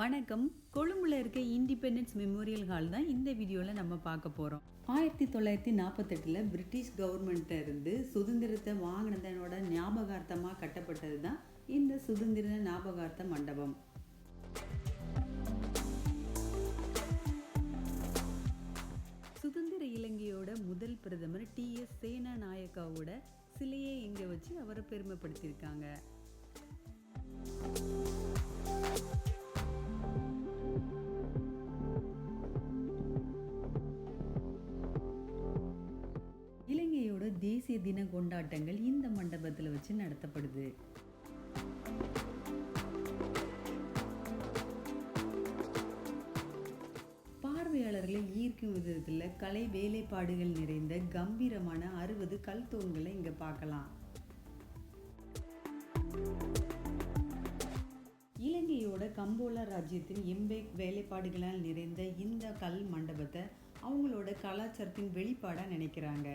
வணக்கம். கொழும்புல இருக்க இண்டிபெண்டன்ஸ் மெமோரியல் ஹால் தான் இந்த வீடியோவில் நம்ம பார்க்க போகிறோம் ஆயிரத்தி தொள்ளாயிரத்தி நாற்பத்தெட்டில் பிரிட்டிஷ் கவர்மெண்ட்டை இருந்து சுதந்திரத்தை வாங்கினதனோட ஞாபகார்த்தமாக கட்டப்பட்டது தான் இந்த சுதந்திர ஞாபகார்த்த மண்டபம். சுதந்திர இலங்கையோட முதல் பிரதமர் டி எஸ் சேனாநாயக்காவோட சிலையை இங்கே வச்சு அவரை பெருமைப்படுத்தியிருக்காங்க. தேசிய தின கொண்டாட்டங்கள் இந்த மண்டபத்தில் வச்சு நடத்தப்படுது. பார்வையாளர்களை ஈர்க்கும் விதத்தில் கலை வேலைப்பாடுகள் நிறைந்த கம்பீரமான அறுபது கல் தூண்களை இங்கே பார்க்கலாம். இலங்கையோட கம்போலா ராஜ்யத்தின் எம்பேக் வேலைப்பாடுகளால் நிறைந்த இந்த கல் மண்டபத்தை அவங்களோட கலாச்சாரத்தின் வெளிப்பாடாக நினைக்கிறாங்க.